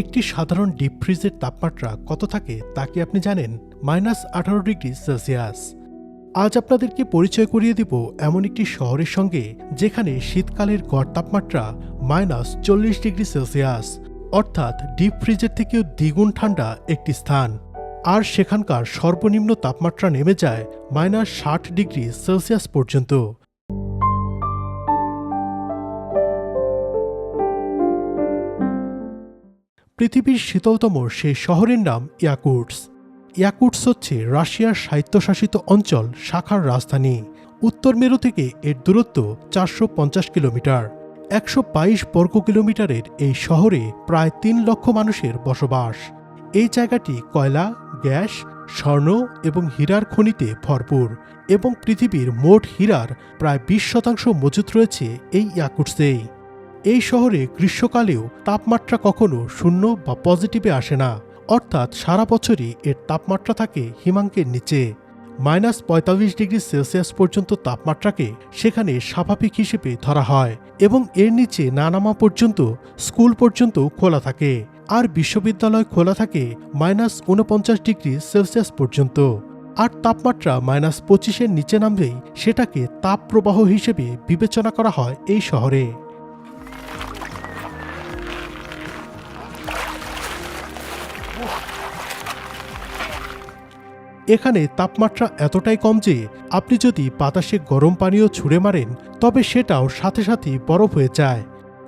একটি সাধারণ ডিপ ফ্রিজের তাপমাত্রা কত থাকে তা কি আপনি জানেন? মাইনাস আঠারো ডিগ্রি সেলসিয়াস। আজ আপনাদেরকে পরিচয় করিয়ে দিব এমন একটি শহরের সঙ্গে যেখানে শীতকালের গড় তাপমাত্রা মাইনাস চল্লিশ ডিগ্রি সেলসিয়াস, অর্থাৎ ডিপ ফ্রিজের থেকেও দ্বিগুণ ঠান্ডা একটি স্থান। আর সেখানকার সর্বনিম্ন তাপমাত্রা নেমে যায় মাইনাস ষাট ডিগ্রি সেলসিয়াস পর্যন্ত। পৃথিবীর শীতলতম সেই শহরের নাম ইয়াকুটস। ইয়াকুটস হচ্ছে রাশিয়ার স্বায়ত্তশাসিত অঞ্চল শাখার রাজধানী। উত্তর মেরু থেকে এর দূরত্ব চারশো পঞ্চাশ কিলোমিটার। একশো বাইশ বর্গ কিলোমিটারের এই শহরে প্রায় তিন লক্ষ মানুষের বসবাস। এই জায়গাটি কয়লা, গ্যাস, স্বর্ণ এবং হীরার খনিতে ভরপুর এবং পৃথিবীর মোট হীরার প্রায় বিশ শতাংশ মজুত রয়েছে এই ইয়াকুটসেই। এই শহরে গ্রীষ্মকালেও তাপমাত্রা কখনো শূন্য বা পজিটিভে আসে না। অর্থাৎ সারা বছরই এর তাপমাত্রা থাকে হিমাঙ্কের নিচে। মাইনাস পঁয়তাল্লিশ ডিগ্রি সেলসিয়াস পর্যন্ত তাপমাত্রাকে সেখানে স্বাভাবিক হিসেবে ধরা হয় এবং এর নিচে না নামা পর্যন্ত স্কুল পর্যন্ত খোলা থাকে আর বিশ্ববিদ্যালয় খোলা থাকে মাইনাস উনপঞ্চাশ ডিগ্রি সেলসিয়াস পর্যন্ত। আর তাপমাত্রা মাইনাস পঁচিশের নিচে নামলেই সেটাকে তাপপ্রবাহ হিসেবে বিবেচনা করা হয় এই শহরে। এখানে তাপমাত্রা এতটাই কম যে আপনি যদি বাতাসে গরম পানীয় ছুঁড়ে মারেন, তবে সেটাও সাথে সাথে বরফ হয়ে যায়।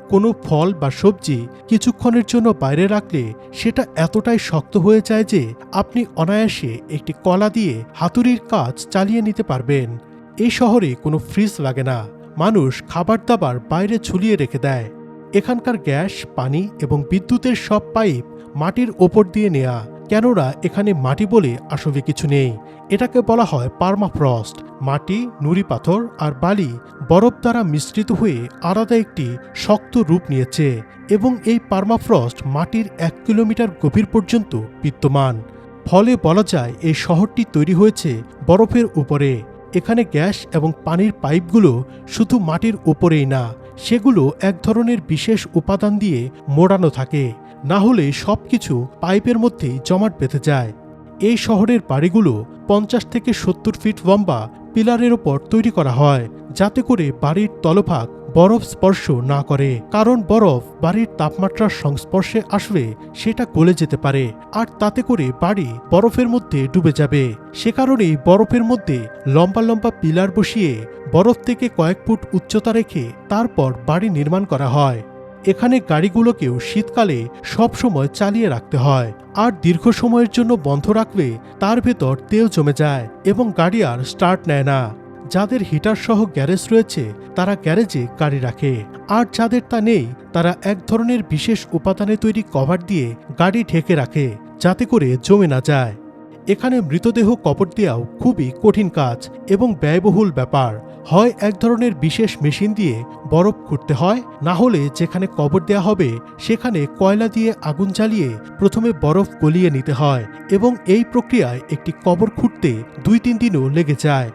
কোনো ফল বা সবজি কিছুক্ষণের জন্য বাইরে রাখলে সেটা এতটাই শক্ত হয়ে যায় যে আপনি অনায়াসে একটি কলা দিয়ে হাতুড়ির কাজ চালিয়ে নিতে পারবেন। এই শহরে কোনো ফ্রিজ লাগে না। মানুষ খাবার দাবার বাইরে ঝুলিয়ে রেখে দেয়। এখানকার গ্যাস, পানি এবং বিদ্যুতের সব পাইপ মাটির ওপর দিয়ে নেয়া, কেননা এখানে মাটি বলে আসলে কিছু নেই। এটাকে বলা হয় পার্মাফ্রস্ট। মাটি, নুড়ি পাথর আর বালি বরফ দ্বারা মিশ্রিত হয়ে আলাদা একটি শক্ত রূপ নিয়েছে এবং এই পার্মাফ্রস্ট মাটির এক কিলোমিটার গভীর পর্যন্ত বিদ্যমান। ফলে বলা যায় এই শহরটি তৈরি হয়েছে বরফের উপরে। এখানে গ্যাস এবং পানির পাইপগুলো শুধু মাটির উপরেই না, সেগুলো এক ধরনের বিশেষ উপাদান দিয়ে মোড়ানো থাকে। না হলে সব কিছু পাইপের মধ্যেই জমাট বেঁধে যায়। এই শহরের বাড়িগুলো পঞ্চাশ থেকে সত্তর ফিট লম্বা পিলারের ওপর তৈরি করা হয়, যাতে করে বাড়ির তলভাগ বরফ স্পর্শ না করে। কারণ বরফ বাড়ির তাপমাত্রার সংস্পর্শে আসবে সেটা গলে যেতে পারে, আর তাতে করে বাড়ি বরফের মধ্যে ডুবে যাবে। সে কারণেই বরফের মধ্যে লম্বা লম্বা পিলার বসিয়ে বরফ থেকে কয়েক ফুট উচ্চতা রেখে তারপর বাড়ি নির্মাণ করা হয়। এখানে গাড়িগুলোকেও শীতকালে সব সময় চালিয়ে রাখতে হয়। আর দীর্ঘ সময়ের জন্য বন্ধ রাখলে তার ভেতর তেল জমে যায় এবং গাড়ি আর স্টার্ট নেয় না। যাদের হিটার সহ গ্যারেজ রয়েছে, তারা গ্যারেজে গাড়ি রাখে। আর যাদের তা নেই, তারা এক ধরনের বিশেষ উপাদানে তৈরি কভার দিয়ে গাড়ি ঢেকে রাখে, যাতে করে জমে না যায়। এখানে মৃতদেহ কবর দেওয়াও খুবই কঠিন কাজ এবং ব্যয়বহুল ব্যাপার। হয় এক ধরনের বিশেষ মেশিন দিয়ে বরফ খুঁড়তে হয়, না হলে যেখানে কবর দেয়া হবে, সেখানে কয়লা দিয়ে আগুন জ্বালিয়ে প্রথমে বরফ গলিয়ে নিতে হয় এবং এই প্রক্রিয়ায় একটি কবর খুঁড়তে দুই তিন দিনও লেগে যায়।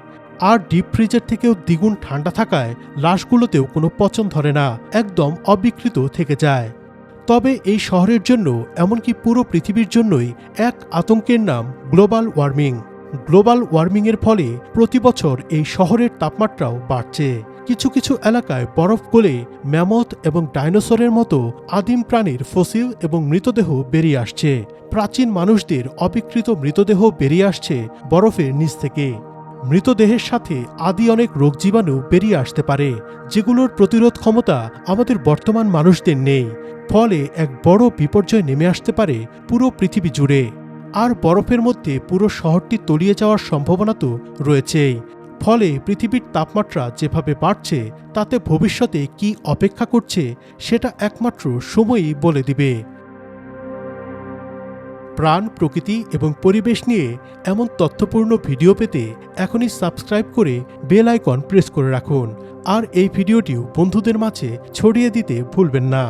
আর ডিপ ফ্রিজের থেকেও দ্বিগুণ ঠান্ডা থাকায় লাশগুলোতেও কোনো পচন ধরে না, একদম অবিকৃত থেকে যায়। তবে এই শহরের জন্য, এমনকি পুরো পৃথিবীর জন্যই এক আতঙ্কের নাম গ্লোবাল ওয়ার্মিং। গ্লোবাল ওয়ার্মিংয়ের ফলে প্রতি বছর এই শহরের তাপমাত্রাও বাড়ছে। কিছু কিছু এলাকায় বরফ গলে ম্যামথ এবং ডাইনোসরের মতো আদিম প্রাণীর ফসিল এবং মৃতদেহ বেরিয়ে আসছে। প্রাচীন মানুষদের অবিকৃত মৃতদেহ বেরিয়ে আসছে বরফের নিচ থেকে। মৃতদেহের সাথে আদি অনেক রোগ জীবাণু বেরিয়ে আসতে পারে, যেগুলোর প্রতিরোধ ক্ষমতা আমাদের বর্তমান মানুষদের নেই। ফলে এক বড় বিপর্যয় নেমে আসতে পারে পুরো পৃথিবী জুড়ে। আর বরফের মধ্যে পুরো শহরটি তলিয়ে যাওয়ার সম্ভাবনা তো রয়েছেই। ফলে পৃথিবীর তাপমাত্রা যেভাবে বাড়ছে, তাতে ভবিষ্যতে কি অপেক্ষা করছে, সেটা একমাত্র সময়ই বলে দিবে। প্রাণ, প্রকৃতি এবং পরিবেশ নিয়ে এমন তথ্যপূর্ণ ভিডিও পেতে এখনই সাবস্ক্রাইব করে বেল আইকন প্রেস করে রাখুন। আর এই ভিডিওটিও বন্ধুদের মাঝে ছড়িয়ে দিতে ভুলবেন না।